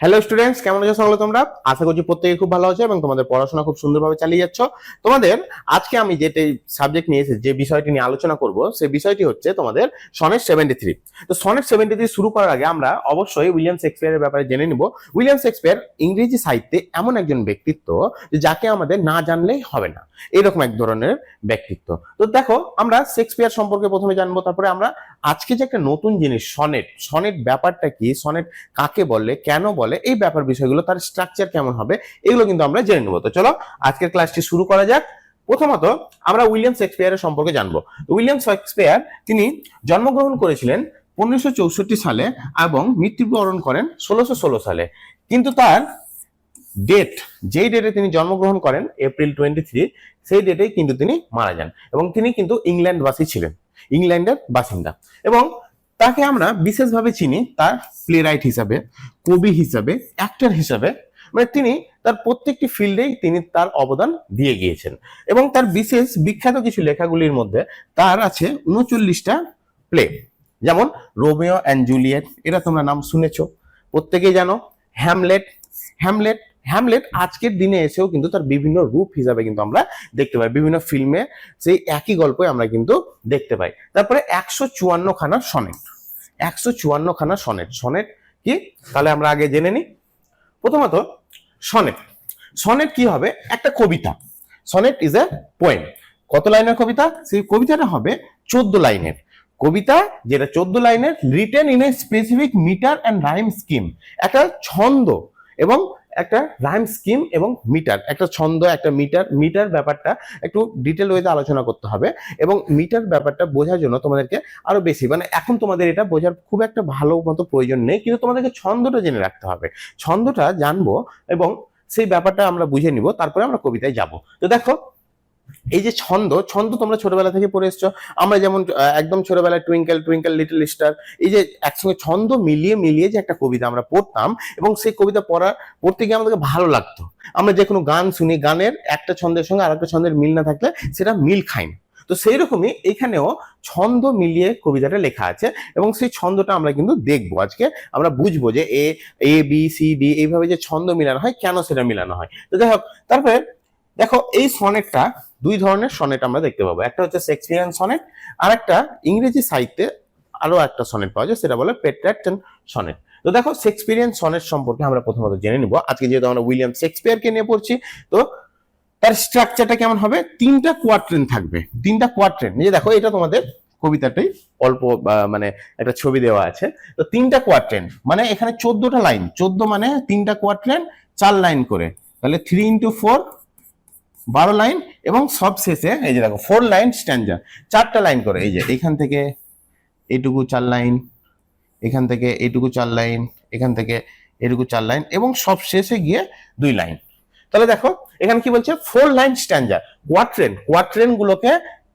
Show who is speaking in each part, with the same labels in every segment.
Speaker 1: Hello students কেমন আছো? সকলে তোমরা। আশা করছি প্রত্যেকে খুব ভালো আছে এবং তোমাদের পড়াশোনা খুব সুন্দরভাবে চালিয়ে যাচ্ছ। তোমাদের আজকে আমি যেটা সাবজেক্ট নিয়ে এসেছি যে বিষয়টি নিয়ে আলোচনা করব, সেই বিষয়টি হচ্ছে তোমাদের সনেট সেভেন্টি থ্রি তো সনেট সেভেন্টি থ্রি শুরু করার আগে আমরা অবশ্যই উইলিয়াম শেক্সপিয়ারের ব্যাপারে জেনে নিব। উইলিয়াম শেক্সপিয়ার ইংরেজি সাহিত্যে এমন একজন ব্যক্তিত্ব যাকে আমাদের না জানলেই হবে না। এরকম এক ধরনের ব্যক্তিত্ব। তো দেখো, আমরা শেক্সপিয়ার সম্পর্কে প্রথমে জানব, তারপরে আমরা আজকে যে একটা নতুন জিনিস সনেট সনেট ব্যাপারটা কি সনেট কাকে বলে, কেন বলে এই ব্যাপার বিষয়গুলো, তার স্ট্রাকচার কেমন হবে, এগুলো কিন্তু আমরা জেনে নেব। তো চলো, আজকের ক্লাসটি শুরু করা যাক। প্রথমত, আমরা উইলিয়াম শেক্সপিয়ারের সম্পর্কে জানব। উইলিয়াম শেক্সপিয়ার, তিনি জন্মগ্রহণ করেছিলেন পনেরোশো সালে এবং মৃত্যুবরণ করেন ষোলোশো ষোলো সালে। কিন্তু তার ডেট যেই ডেটে তিনি জন্মগ্রহণ করেন এপ্রিল টোয়েন্টি থ্রি সেই ডেটেই কিন্তু তিনি মারা যান এবং তিনি কিন্তু ইংল্যান্ডবাসী ছিলেন। ইংল্যান্ডের বাসিন্দা। এবং তাকে আমরা বিশেষভাবে চিনি তার প্লে রাইট হিসাবে, কবি হিসাবে অ্যাক্টর হিসাবে। মানে তিনি তার প্রত্যেকটি ফিল্ডেই তিনি তার অবদান দিয়ে গিয়েছেন। এবং তার বিশেষ বিখ্যাত কিছু লেখাগুলির মধ্যে তার আছে উনচল্লিশটা প্লে যেমন রোমিও অ্যান্ড জুলিয়েট এটা তোমরা নাম শুনেছ। প্রত্যেকেই জানো, হ্যামলেট হ্যামলেট হ্যামলেট আজকের দিনে এসেও কিন্তু তার বিভিন্ন রূপ হিসাবে কিন্তু আমরা দেখতে পাই। বিভিন্ন ফিল্মে সেই একই গল্পই আমরা কিন্তু দেখতে পাই। তারপরে একশো চুয়ান্ন খানা সনেট। একশো চুয়ান্ন খানা সনেট। সনেট কি? তাহলে আমরা আগে জেনে নিই। প্রথমত, সনেট। সনেট কি হবে? একটা কবিতা। সনেট ইজ এ পোয়েম কত লাইনের কবিতা? সেই কবিতাটা হবে চোদ্দ লাইনের। কবিতা যেটা চোদ্দ লাইনের written in a specific metre and rhyme scheme একটা ছন্দ এবং একটা রাইম স্কিম এবং মিটার একটা ছন্দ, একটা মিটার মিটার ব্যাপারটা একটু ডিটেল ওয়েতে আলোচনা করতে হবে এবং মিটার ব্যাপারটা বোঝার জন্য তোমাদেরকে আরও বেশি মানে এখন তোমাদের এটা বোঝার খুব একটা ভালো মতো প্রয়োজন নেই, কিন্তু তোমাদেরকে ছন্দটা জেনে রাখতে হবে। ছন্দটা জানব এবং সেই ব্যাপারটা আমরা বুঝে নিব, তারপরে আমরা কবিতায় যাব। তো দেখো এই যে ছন্দ ছন্দ তোমরা ছোটবেলা থেকে পড়ে এসছো। আমরা যেমন একদম ছোটবেলায় টুইঙ্কেল টুইঙ্কেল লিটল স্টার এই যে একসঙ্গে ছন্দ মিলিয়ে মিলিয়ে যে একটা কবিতা আমরা পড়তাম এবং সেই কবিতা পড়া, পড়তে গিয়ে আমাদেরকে ভালো লাগতো। আমরা যে কোনো গান শুনি, গানের একটা ছন্দের সঙ্গে আরেকটা ছন্দের মিল না থাকলে সেটা মিল খায় না তো সেই রকমই এখানেও ছন্দ মিলিয়ে কবিতাটা লেখা আছে এবং সেই ছন্দটা আমরা কিন্তু দেখব। আজকে আমরা বুঝব যে A A, B, C, D এইভাবে যে ছন্দ মিলানো হয়, কেন সেটা মিলানো হয়? তো যাই হোক, তারপরে দেখো এই সনেটটা দুই ধরনের সনেট আমরা দেখতে পাবো। একটা হচ্ছে শেক্সপিয়ান সনেট আর একটা ইংরেজি সাহিত্যে আরও একটা সনেট পাওয়া যায়, সেটা বলে পেট্রাকটন সনেট। তো দেখো শেক্সপিয়ান সনেট সম্পর্কে আমরা প্রথমত জেনে নিব। আজকে যেহেতু আমরা উইলিয়াম শেক্সপিয়ারকে নিয়ে পড়ছি, তো তার স্ট্রাকচারটা কেমন হবে? তিনটা কোয়াট্রেন থাকবে। তিনটা কোয়াট্রেন এই যে দেখো, এটা তোমাদের কবিতাটাই অল্প মানে একটা ছবি দেওয়া আছে। তো তিনটা কোয়াট্রেন মানে এখানে চোদ্দটা লাইন চোদ্দ মানে তিনটা কোয়াট্রেন চার লাইন করে। তাহলে থ্রি ইন্টু ফোর বারো লাইন এবং সব শেষে, এই যে দেখো ফোর লাইন স্ট্যান্ডার চারটা লাইন করে, এই যে এখান থেকে এইটুকু চার লাইন এখান থেকে এইটুকু চার লাইন এখান থেকে এটুকু চার লাইন এবং সব শেষে গিয়ে দুই লাইন তাহলে দেখো, এখানে কি বলছে? Four line stanza quatrain quatrain গুলোকে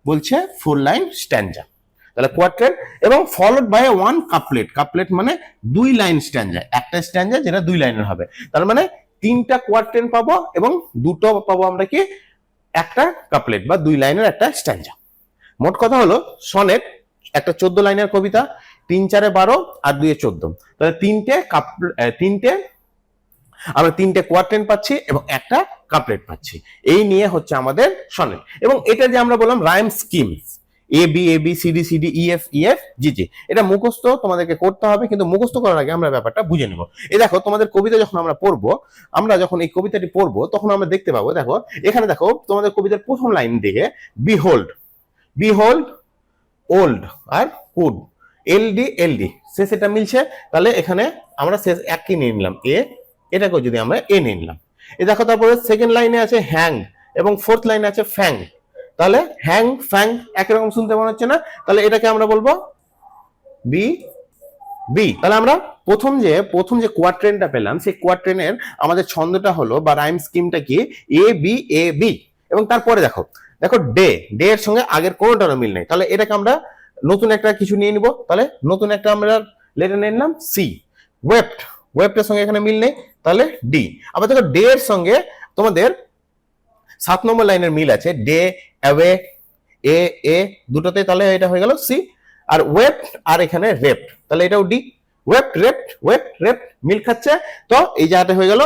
Speaker 1: বলছে ফোর লাইন স্ট্যান্ডার তাহলে কোয়াট্রেন এবং followed by one couplet couplet মানে দুই লাইন স্ট্যান্ডার একটা স্ট্যান্ডার যেটা দুই লাইনের হবে। তার মানে তিনটা কোয়াট্রেন পাবো এবং দুটো পাবো আমরা কি? একটা কাপলেট বা দুই লাইনের একটা স্ট্যান্ডা মোট কথা হলো, সনেট, একটা চোদ্দ লাইনের কবিতা, তিন চারে বারো, আর দুয়ে চোদ্দ। তাহলে তিনটে কাপ তিনটে, আমরা তিনটে কোয়ার্টেন পাচ্ছি এবং একটা কাপলেট পাচ্ছি। এই নিয়ে হচ্ছে আমাদের সনেট। এবং এটা যে আমরা বললাম rhyme scheme A B A B C D C D E F E F G G এটা মুখস্থ তোমাদেরকে করতে হবে, কিন্তু মুখস্থ করার আগে আমরা ব্যাপারটা বুঝে নেব। এই দেখো, তোমাদের কবিতা যখন আমরা পড়ব, আমরা যখন এই কবিতাটি পড়ব, তখন আমরা দেখতে পাবো, দেখো, এখানে দেখো, তোমাদের কবিতার প্রথম লাইন দিকে বিহোল্ড বিহোল্ড ওল্ড আর cold L D L D শেষ এটা মিলছে, তাহলে এখানে আমরা শেষ একই নিয়ে নিলাম এ এটাকেও যদি আমরা এ নিয়ে নিলাম। এ দেখো, তারপরে সেকেন্ড লাইনে আছে হ্যাং এবং ফোর্থ লাইনে আছে ফ্যাং তাহলে হ্যাং, ফ্যাং একরকম শুনতে মনে হচ্ছে না। তাহলে এটাকে আমরা বলব বি বি। তাহলে আমরা প্রথম যে প্রথম যে কোয়াট্রেনটা পেলাম, সেই কোয়াট্রেনের আমাদের ছন্দটা হলো বা রাইম স্কিমটা কি? এ বি এ বি এবং তারপরে দেখো দেখো ডে ডে এর সঙ্গে আগের কোনোটারও মিল নেই। তাহলে এটাকে আমরা নতুন একটা কিছু নিয়ে নিব। তাহলে নতুন একটা আমরা লেটার নিয়ে নিলাম সি ওয়েবড ওয়েবটার সঙ্গে এখানে মিল নেই। তাহলে ডি আবার দেখো ডে এর সঙ্গে তোমাদের সাত নম্বর লাইনের মিল আছে। ডে অ্যাওয়ে এ এ দুটোতে তাহলে এটা হয়ে গেল সি আর ওয়েব আর এখানে রেপ তাহলে এটাও D wait rapt wait rapt মিল খাচ্ছে, তো এই জায়গাটা হয়ে গেল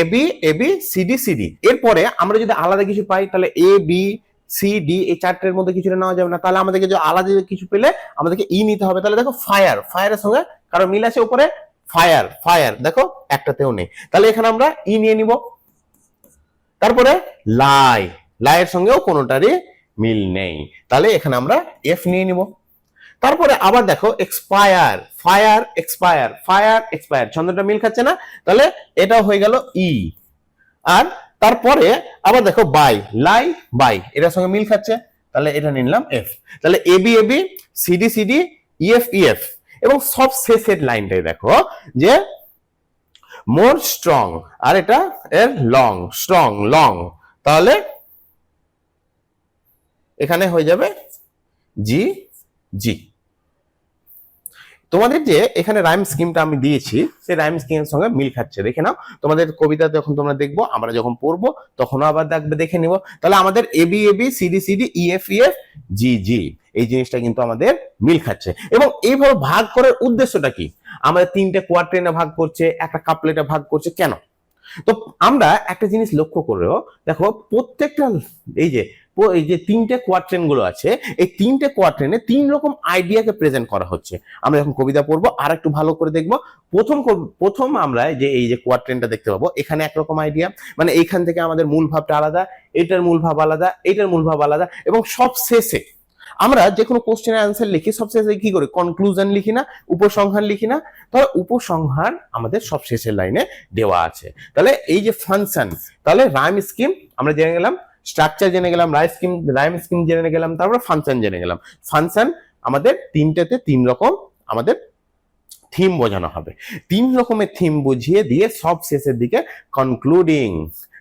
Speaker 1: A B A B C D C এরপরে আমরা যদি আলাদা কিছু পাই, তাহলে এ বি সি ডি এই চারটের মধ্যে কিছুটা নেওয়া যাবে না, তাহলে আমাদেরকে যদি আলাদা কিছু পেলে আমাদেরকে ই নিতে হবে, তাহলে দেখো ফায়ার ফায়ারের সঙ্গে কারও মিল আছে উপরে? ফায়ার ফায়ার দেখো একটাতেও নেই, তাহলে এখানে আমরা ই নিয়ে নিব, তারপরে লাই লাইয়ের সঙ্গেও কোনোটারই মিল নেই। তাহলে এখানে আমরা এফ নিয়ে নিব। তারপরে আবার দেখো expire fire expire fire expire ছন্দটা মিল খাচ্ছে না? তাহলে এটা হয়ে গেল ই আর তারপরে আবার দেখো বাই লাই বাই এটার সঙ্গে মিল খাচ্ছে। তাহলে এটা নিলাম এফ তাহলে A B A B CD CD EF EF এবং সব শেষের লাইনটাই দেখো যে মোর স্ট্রং আর এটা এর লং স্ট্রং লং তাহলে এখানে হয়ে যাবে জি জি। তোমাদের যে এখানে রাইম স্কিমটা আমি দিয়েছি, সেই রাইম স্কিমের সঙ্গে মিল খাচ্ছে। দেখে নাও, তোমাদের কবিতা যখন তোমরা দেখব, আমরা যখন পড়ব, তখনও আবার দেখবে, দেখে নিব। তাহলে আমাদের AB AB CD CD EF EF G G এই জিনিসটা কিন্তু আমাদের মিল খাচ্ছে। এবং এইভাবে ভাগ করার উদ্দেশ্যটা কি? আমাদের তিনটে কোয়ার্ট্রেনে ভাগ করছে, একটা কাপলেটে ভাগ করছে, কেন? তো আমরা একটা জিনিস লক্ষ্য করেও, দেখো প্রত্যেকটা এই যে এই যে তিনটে কোয়ার্ট্রেনগুলো আছে, এই তিনটে কোয়ার্ট্রেনে তিন রকম আইডিয়াকে প্রেজেন্ট করা হচ্ছে। আমরা যখন কবিতা পড়ব আর একটু ভালো করে দেখব। প্রথম প্রথম আমরা যে এই যে কোয়ার্ট্রেনটা দেখতে পাবো, এখানে একরকম আইডিয়া মানে এইখান থেকে আমাদের মূল ভাবটা আলাদা, এটার মূল ভাব আলাদা, এটার মূল ভাব আলাদা, এবং সব শেষে আমরা যে কোনো কোশ্চেনের অ্যান্সার লিখি, সব শেষে কি করি? কনক্লুশন লিখি না, উপসংহার লিখি না। তাহলে উপসংহার আমাদের সব শেষের লাইনে দেওয়া আছে। তাহলে এই যে ফাংশন তাহলে রাইম স্কিম আমরা জেনে গেলাম স্ট্রাকচার জেনে গেলাম রাইম স্কিম রাইম স্কিম জেনে গেলাম, তারপর ফাংশন জেনে গেলাম। ফাংশন আমাদের তিনটেতে তিন রকম আমাদের থিম বোঝানো হবে। তিন রকমের থিম বুঝিয়ে দিয়ে সব শেষের দিকে কনক্লুডিং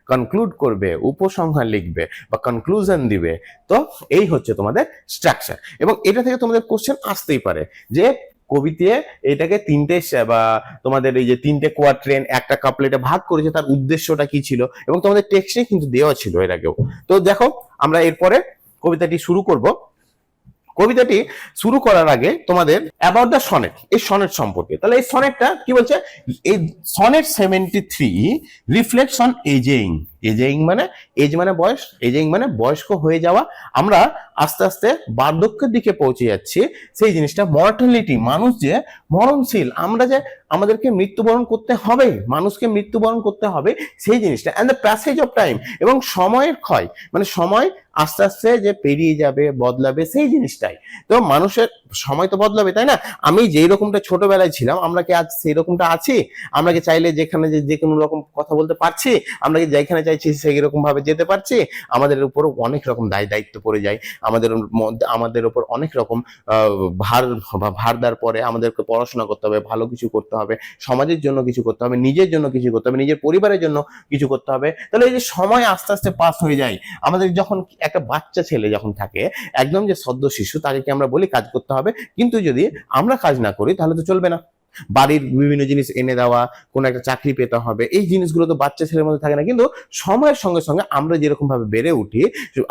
Speaker 1: কনক্লুড করবে, উপসংহার লিখবে বা কনক্লুশন দিবে। তো এই হচ্ছে তোমাদের স্ট্রাকচার এবং এটা থেকে তোমাদের কোশ্চেন আসতেই পারে যে কবিতে এটাকে তিনটে বা তোমাদের এই যে তিনটে কোয়ার্ট্রেন একটা কাপলেটে ভাগ করেছে, তার উদ্দেশ্যটা কি ছিল? এবং তোমাদের টেক্সটে কিন্তু দেওয়া ছিল এর আগেও। তো দেখো, আমরা এরপরে কবিতাটি শুরু করব। কবিতাটি শুরু করার আগে তোমাদের অ্যাবাউট দ্য সনেট এই সনেট সম্পর্কে। তাহলে এই সনেটটা কি বলছে? এই sonnet seventy three reflects on aging aging মানে এজ মানে বয়স এজিং মানে বয়স্ক হয়ে যাওয়া। আমরা আস্তে আস্তে বার্ধক্যের দিকে পৌঁছে যাচ্ছি। সেই জিনিসটা মর্টালিটি মানুষ যে মরণশীল, আমরা যে আমাদেরকে মৃত্যুবরণ করতে হবে, মানুষকে মৃত্যুবরণ করতে হবে, সেই জিনিসটা। And the passage of time এবং সময়ের ক্ষয় মানে সময় আস্তে আস্তে যে পেরিয়ে যাবে, বদলাবে, সেই জিনিসটাই। তো মানুষের সময় তো বদলাবে, তাই না? আমি যেই রকমটা ছোটবেলায় ছিলাম, আমরা কি আজ সেই রকমটা আছি? আমরা কি চাইলে যেখানে যে যে কোনো রকম কথা বলতে পারছি? আমরা কি যেখানে চাইছি সেই রকম ভাবে যেতে পারছি? আমাদের উপর অনেক রকম দায় দায়িত্ব পড়ে যায়। আমাদের আমাদের উপর অনেক রকম ভার ভার দেওয়ার পরে আমাদেরকে পড়াশোনা করতে হবে, ভালো কিছু করতে হবে, সমাজের জন্য কিছু করতে হবে, নিজের জন্য কিছু করতে হবে, নিজের পরিবারের জন্য কিছু করতে হবে। তাহলে এই যে সময় আস্তে আস্তে পাস হয়ে যায়, আমাদের যখন একটা বাচ্চা ছেলে যখন থাকে, একদম যে সদ্য শিশু, তাকে কি আমরা বলি কাজ করতে হবে। কিন্তু যদি আমরা কাজ না করি, তাহলে তো চলবে না। বাড়ির বিভিন্ন জিনিস এনে দেওয়া, কোনো একটা চাকরি পেতে হবে, এই জিনিসগুলো তো বাচ্চা ছেলের মধ্যে থাকে না। কিন্তু সময়ের সঙ্গে সঙ্গে আমরা যেরকম ভাবে বেড়ে উঠি,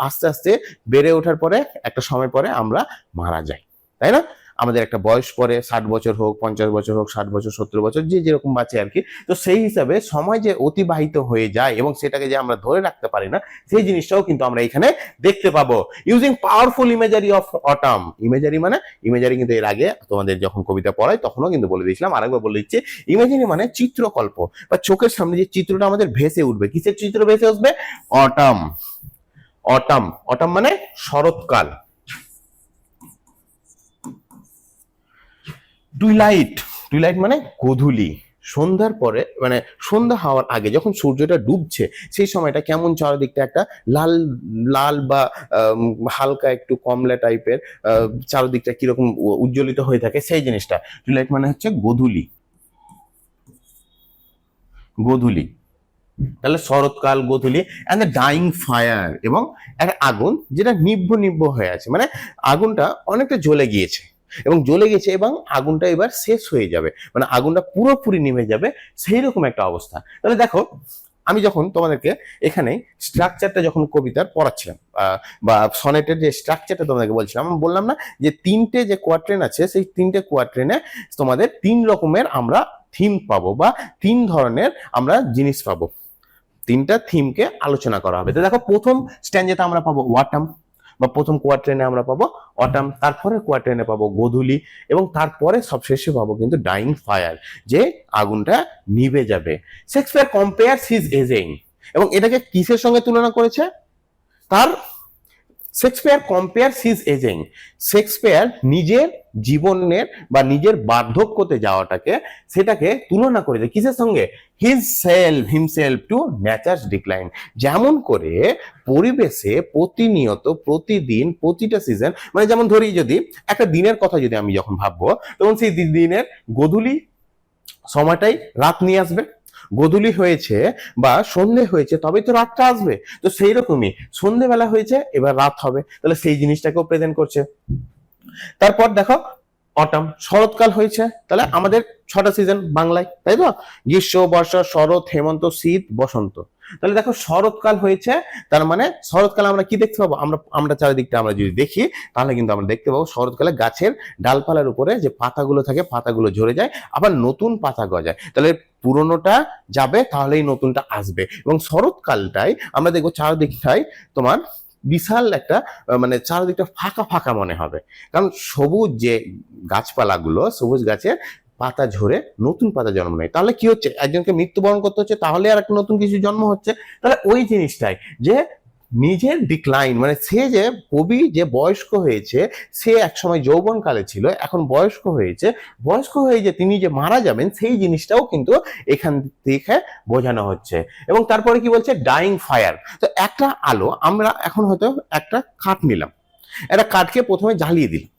Speaker 1: আস্তে আস্তে বেড়ে ওঠার পরে, একটা সময় পরে আমরা মারা যাই। তাই না? আমাদের একটা বয়স পরে, ষাট বছর হোক, পঞ্চাশ বছর হোক, ষাট বছর, সত্তর বছর, যে যেরকম বাঁচে আর কি, তো সেই হিসাবে সময় যে অতিবাহিত হয়ে যায় এবং সেটাকে যে আমরা ধরে রাখতে পারি না, সেই জিনিসটাও কিন্তু আমরা এখানে দেখতে পাবো। Using powerful imagery of autumn imagery মানে ইমেজারি কিন্তু এর আগে তোমাদের যখন কবিতা পড়াই, তখনও কিন্তু বলে দিয়েছিলাম, আরেকবার বলে দিচ্ছি ইমেজারি মানে চিত্রকল্প বা চোখের সামনে যে চিত্রটা আমাদের ভেসে উঠবে। কিসের চিত্র ভেসে উঠবে? অটাম অটাম অটাম মানে শরৎকাল। টুইলাইট টুইলাইট মানে গোধূলি। সন্ধ্যার পরে মানে সন্ধ্যা হওয়ার আগে যখন সূর্যটা ডুবছে, সেই সময়টা কেমন চারিদিকটা একটা লাল লাল বা হালকা একটু কমলা টাইপের চারিদিকটা কীরকম উজ্জ্বলিত হয়ে থাকে সেই জিনিসটা। টুইলাইট মানে হচ্ছে গোধূলি। গোধূলি। তাহলে শরৎকাল, গোধূলি অ্যান্ড দ্য ডাইং ফায়ার এবং একটা আগুন যেটা নিভ্য নিভ্য হয়ে আছে। মানে আগুনটা অনেকটা জ্বলে গিয়েছে। এবং জ্বলে গেছে এবং আগুনটা এবার শেষ হয়ে যাবে। মানে আগুনটা পুরোপুরি নিভে যাবে সেই রকম একটা অবস্থা। তাহলে দেখো, আমি যখন তোমাদেরকে এখানে স্ট্রাকচারটা যখন কবিতার পড়াচ্ছিলাম বা সনেটের যে স্ট্রাকচারটা তোমাদেরকে বলছিলাম, আমি বললাম না যে তিনটে যে কোয়ার্ট্রেন আছে, সেই তিনটে কোয়ার্ট্রেনে তোমাদের তিন রকমের আমরা থিম পাবো বা তিন ধরনের আমরা জিনিস পাবো। তিনটা থিমকে আলোচনা করা হবে। তো দেখো, প্রথম স্ট্যান্ডেতে আমরা পাবো ওয়াটাম বা প্রথম কোয়ার্ট্রেনে আমরা পাবো অটাম তারপরে কোয়ার্ট্রেনে পাবো গোধূলি এবং তারপরে সবশেষে পাবো কিন্তু ডাইং ফায়ার যে আগুনটা নিভে যাবে। শেক্সপিয়ার কম্পেয়ার হিজ এজিং এবং এটাকে কিসের সঙ্গে তুলনা করেছে? তার শেক্সপিয়ার কম্পেয়ার সিজ এজিং শেক্সপিয়ার নিজের জীবনের বা নিজের বার্ধক্যতে যাওয়াটাকে সেটাকে তুলনা করে দেয়। কিসের সঙ্গে? His self himself to nature's decline যেমন করে পরিবেশে প্রতিনিয়ত, প্রতিদিন প্রতিটা সিজন মানে যেমন ধরি যদি, একটা দিনের কথা যদি আমি যখন ভাববো, তখন সেই দিনের গধূলি সময়টাই রাত নিয়ে আসবে। গধূলি হয়েছে বা সন্ধে হয়েছে, তবেই তো রাতটা আসবে। তো সেই রকমই, সন্ধেবেলা হয়েছে, এবার রাত হবে। তাহলে সেই জিনিসটাকেও প্রেজেন্ট করছে। তারপর দেখো অটাম শরৎকাল হয়েছে। তাহলে আমাদের ছটা সিজন বাংলায়, তাই তো? গ্রীষ্ম, বর্ষা, শরৎ, হেমন্ত, শীত, বসন্ত। তাহলে দেখো শরৎকাল হয়েছে, তার মানে শরৎকালে আমরা কি দেখতে পাবো? আমরা আমরা চারিদিকটা আমরা যদি দেখি, তাহলে কিন্তু আমরা দেখতে পাবো শরৎকালে গাছের ডালপালার উপরে যে পাতাগুলো থাকে, পাতাগুলো ঝরে যায়, আবার নতুন পাতা গজায়। তাহলে পুরনোটা যাবে, তাহলেই নতুনটা আসবে। এবং শরৎকালটাই আমরা দেখব চারদিকটাই তোমার বিশাল একটা মানে চারদিকটা ফাঁকা ফাঁকা মনে হবে। কারণ সবুজ যে গাছপালাগুলো, সবুজ গাছের পাতা ঝরে নতুন পাতা জন্ম নেয়। তাহলে কি হচ্ছে? একজনকে মৃত্যুবরণ করতে হচ্ছে, তাহলে আর একটা নতুন কিছু জন্ম হচ্ছে। তাহলে ওই জিনিসটাই যে নিজের ডিক্লাইন মানে সে যে কবি যে বয়স্ক হয়েছে, সে একসময় যৌবনকালে ছিল, এখন বয়স্ক হয়েছে। বয়স্ক হয়ে যে তিনি যে মারা যাবেন, সেই জিনিসটাও কিন্তু এখান থেকে বোঝানো হচ্ছে। এবং তারপরে কি বলছে? ডাইং ফায়ার তো একটা আলো আমরা এখন হয়তো একটা কাঠ নিলাম। একটা কাঠকে প্রথমে জ্বালিয়ে দিলাম।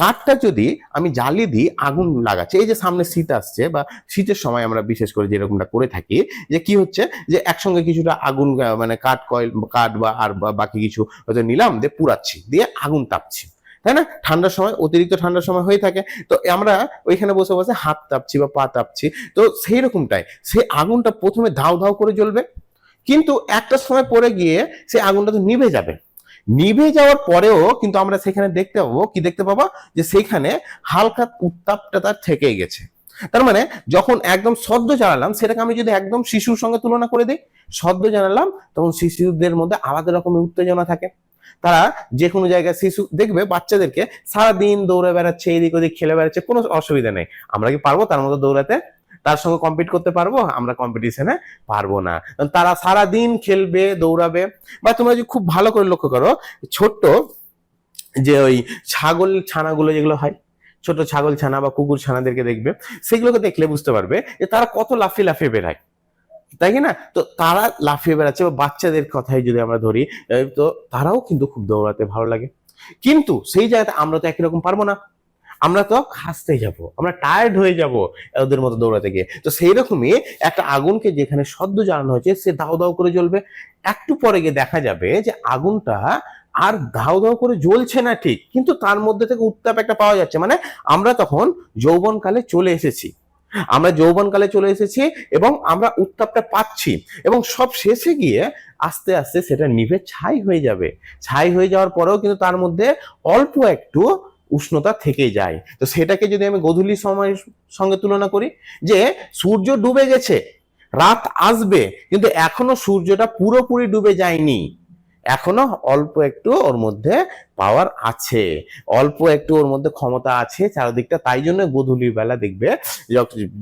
Speaker 1: কাঠটা যদি আমি জ্বালিয়ে দিই আগুন লাগাচ্ছে, এই যে সামনে শীত আসছে বা শীতের সময় আমরা বিশেষ করে যেরকমটা করে থাকি, যে কি হচ্ছে? যে একসঙ্গে কিছুটা আগুন মানে কাঠ কয়েল, কাঠ বা আর বাকি কিছু হয়তো নিলাম, দিয়ে পুরাচ্ছি দিয়ে আগুন তাপছি। তাই না? ঠান্ডার সময়, অতিরিক্ত ঠান্ডার সময় হয়ে থাকে। তো আমরা ওইখানে বসে বসে হাত তাপছি বা পা তাপছি। তো সেই রকমটাই, সেই আগুনটা প্রথমে ধাও ধাও করে জ্বলবে, কিন্তু একটা সময় পরে গিয়ে সেই আগুনটা তো নিভে যাবে। নিভে যাওয়ার পরেও কিন্তু আমরা সেখানে দেখতে পাবো, কি দেখতে পাবো? যে সেখানে হালকা উত্তাপটা তার থেকেই গেছে। তার মানে যখন একদম সদ্য জানালাম, সেটাকে আমি যদি একদম শিশুর সঙ্গে তুলনা করে দিই, সদ্য জানালাম, তখন শিশুদের মধ্যে আলাদা রকমের উত্তেজনা থাকে। তারা যে কোনো জায়গায় শিশু দেখবে, বাচ্চাদেরকে সারাদিন দৌড়ে বেড়াচ্ছে, এদিক ওদিক খেলে বেড়াচ্ছে, কোনো অসুবিধা নেই। আমরা কি পারব তার মতো দৌড়াতে? তার সঙ্গে কম্পিট করতে পারব? আমরা কম্পিটিশনে পারব না। তারা সারা দিন খেলবে, দৌড়াবে। বা তোমরা যদি খুব ভালো করে লক্ষ্য করো, ছোট্ট যে ওই ছাগল ছানাগুলো যেগুলো হয় ছোট ছাগল ছানা বা কুকুর ছানাদেরকে দেখবে, সেগুলোকে দেখলে বুঝতে পারবে যে তারা কত লাফিয়ে লাফিয়ে বেড়ায়। তাই কি না? তো তারা লাফিয়ে বেড়াচ্ছে বা বাচ্চাদের কথাই যদি আমরা ধরি তো তারাও কিন্তু খুব দৌড়াতে ভালো লাগে। কিন্তু সেই জায়গাতে আমরা তো একই রকম পারব না। আমরা তো খাসতে যাব, আমরা টায়ার্ড হয়ে যাব ওদের মতো দৌড়াতে গিয়ে। তো সেই রকমই একটা আগুনকে যেখানে সদ্য জ্বালানো হয়েছে, সে দাও দাও করে জ্বলবে। একটু পরে গিয়ে দেখা যাবে যে আগুনটা আর ধাও ধাও করে জ্বলছে না ঠিক, কিন্তু তার মধ্যে থেকে উত্তাপ একটা পাওয়া যাচ্ছে। মানে আমরা তখন যৌবনকালে চলে এসেছি। আমরা যৌবনকালে চলে এসেছি এবং আমরা উত্তাপটা পাচ্ছি এবং সব শেষে গিয়ে আস্তে আস্তে সেটা নিভে ছাই হয়ে যাবে। ছাই হয়ে যাওয়ার পরেও কিন্তু তার মধ্যে অল্প একটু উষ্ণতা থেকে যায়। তো সেটাকে যদি আমি গধূলি সময়ের সঙ্গে তুলনা করি, যে সূর্য ডুবে গেছে, রাত আসবে, কিন্তু এখনও সূর্যটা পুরোপুরি ডুবে যায়নি। এখনও অল্প একটু ওর মধ্যে পাওয়ার আছে। অল্প একটু ওর মধ্যে ক্ষমতা আছে চারিদিকটা, তাই জন্য গধূলির বেলা দেখবে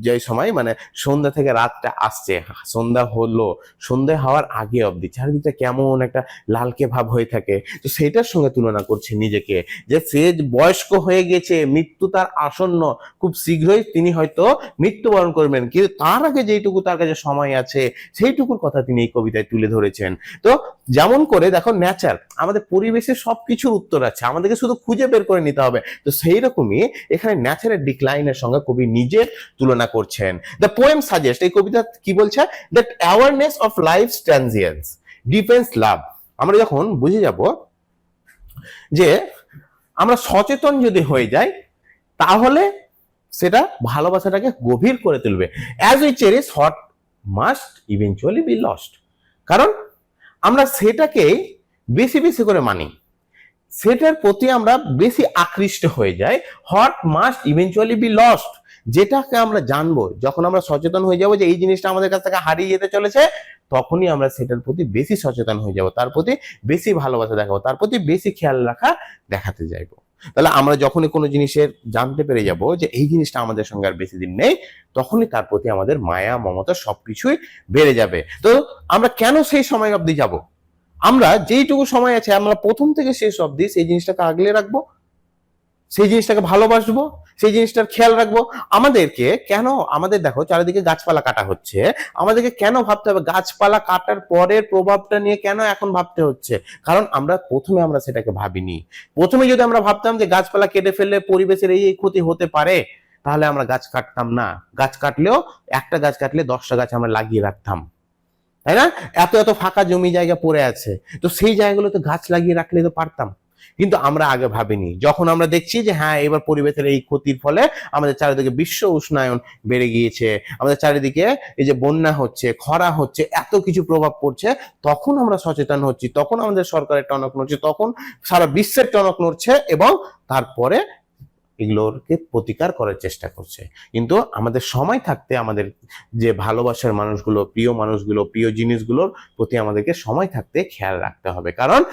Speaker 1: যে সময় মানে সন্ধ্যা থেকে রাতটা আসছে। সন্ধ্যা হলো, সন্ধ্যা হওয়ার আগে অবধি। চারিদিকটা কেমন একটা লালকে ভাব হয়ে থাকে। তো সেটার সঙ্গে তুলনা করছে নিজেকে। যে সে বয়স্ক হয়ে গেছে, মৃত্যু তার আসন্ন, খুব শীঘ্রই তিনি হয়তো মৃত্যুবরণ করবেন। কিন্তু তার আগে যেইটুকু তার কাছে সময় আছে, সেইটুকুর কথা তিনি এই কবিতায় তুলে ধরেছেন। তো যেমন করে দেখো নেচার আমাদের পরিবেশে সবকিছুর উত্তর আছে। আমাদেরকে শুধু খুঁজে বের করে নিতে হবে। তো সেই রকমই এখানে ন্যাচারের ডিক্লাইনের সঙ্গে কবি নিজের তুলনা করছেন। দ্য পোয়েম সাজেস্ট এই কবিতা কি বলছে? That awareness of life transience deepens love আমরা যখন বুঝে যাব যে আমরা সচেতন যদি হয়ে যাই, তাহলে সেটা ভালোবাসাটাকে গভীর করে তুলবে। As we cherish what must eventually be lost কারণ আমরা সেটাকেই বেশি বেশি করে মানি। সেটার প্রতি আমরা বেশি আকৃষ্ট হয়ে যাই। What must eventually be lost যেটাকে আমরা জানব, যখন আমরা সচেতন হয়ে যাব যে এই জিনিসটা আমাদের কাছ থেকে হারিয়ে যেতে চলেছে, তখনই আমরা সেটার প্রতি বেশি সচেতন হয়ে যাব, তার প্রতি বেশি ভালোবাসা দেখাবো, তার প্রতি বেশি খেয়াল রাখা দেখাতে যাইবো। তাহলে আমরা যখনই কোনো জিনিসের জানতে পেরে যাব যে এই জিনিসটা আমাদের সঙ্গে আর বেশি দিন নেই, তখনই তার প্রতি আমাদের মায়া, মমতা সবকিছুই বেড়ে যাবে। তো আমরা কেন সেই সময় অবধি যাব? আমরা যেইটুকু সময় আছে, আমরা প্রথম থেকে শেষ অবধি সেই জিনিসটাকে আগলে রাখব, সেই জিনিসটাকে ভালোবাসবো, সেই জিনিসটার খেয়াল রাখব। আমাদেরকে কেন, আমাদের দেখো চারিদিকে গাছপালা কাটা হচ্ছে, আমাদেরকে কেন ভাবতে হবে, গাছপালা কাটার পরের প্রভাবটা নিয়ে কেন এখন ভাবতে হচ্ছে? কারণ আমরা প্রথমে আমরা সেটাকে ভাবিনি। প্রথমে যদি আমরা ভাবতাম যে গাছপালা কেটে ফেললে পরিবেশের এই এই ক্ষতি হতে পারে, তাহলে আমরা গাছ কাটতাম না। গাছ কাটলেও একটা গাছ কাটলে দশটা গাছ আমরা লাগিয়ে রাখতাম। তাই না? এত এত ফাঁকা জমি জায়গা পড়ে আছে। তো সেই জায়গাগুলোতে গাছ লাগিয়ে রাখলে তো পারতাম। কিন্তু আমরা আগে ভাবিনি। যখন আমরা দেখছি যে হ্যাঁ এবার পরিবেশের এই ক্ষতির ফলে আমাদের চারিদিকে বিশ্ব উষ্ণায়ন বেড়ে গিয়েছে, আমাদের চারিদিকে এই যে বন্যা হচ্ছে, খরা হচ্ছে, এত কিছু প্রভাব পড়ছে, তখন আমরা সচেতন হচ্ছি, তখন আমাদের সরকারের টনক নড়ছে, তখন সারা বিশ্বের টনক নড়ছে এবং তারপরে এগুলোকে প্রতিকার করার চেষ্টা করছে। কিন্তু আমাদের সময় থাকতে আমাদের যে ভালোবাসার মানুষগুলো, প্রিয় মানুষগুলো, প্রিয় জিনিসগুলোর প্রতি আমাদেরকে সময় থাকতে খেয়াল রাখতে হবে। কারণ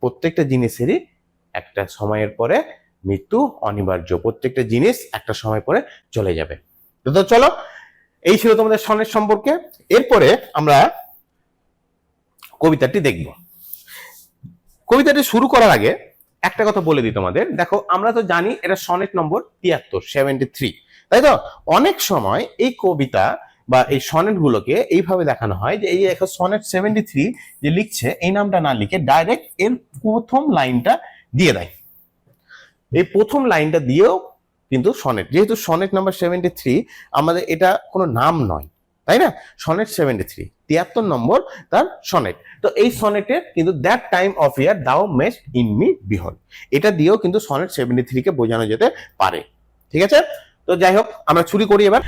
Speaker 1: প্রত্যেকটা জিনিসেরই একটা সময়ের পরে মৃত্যু অনিবার্য। প্রত্যেকটা জিনিস একটা সময় পরে চলে যাবে। তো চলো, এই ছিল তোমাদের সনের সম্পর্কে। এরপরে আমরা কবিতাটি দেখব। কবিতাটি শুরু করার আগে একটা কথা বলে দিই তোমাদের। দেখো, আমরা তো জানি এটা সনেট নম্বর তিয়াত্তর সেভেন্টি থ্রি তাই তো? অনেক সময় এই কবিতা বা এই সনেট গুলোকে এইভাবে দেখানো হয় যে এই একটা সনেট সেভেন্টি থ্রি যে লিখছে, এই নামটা না লিখে ডাইরেক্ট এর প্রথম লাইনটা দিয়ে দেয়। এই প্রথম লাইনটা দিয়েও কিন্তু সনেট। যেহেতু সনেট নাম্বার সেভেন্টি থ্রি আমাদের এটা কোনো নাম নয়। তাই না? সনেট সেভেন্টি থ্রি তিয়াত্তর নম্বর তার সনেট। তো এই সনেটের কিন্তু দ্যাট টাইম অফ ইয়ার দাও মেস ইন মি বিহল এটা দিয়েও কিন্তু সনেট সেভেন্টি থ্রিকে বোঝানো যেতে পারে। ঠিক আছে? তো যাই হোক, আমরা চুরি করি এবার।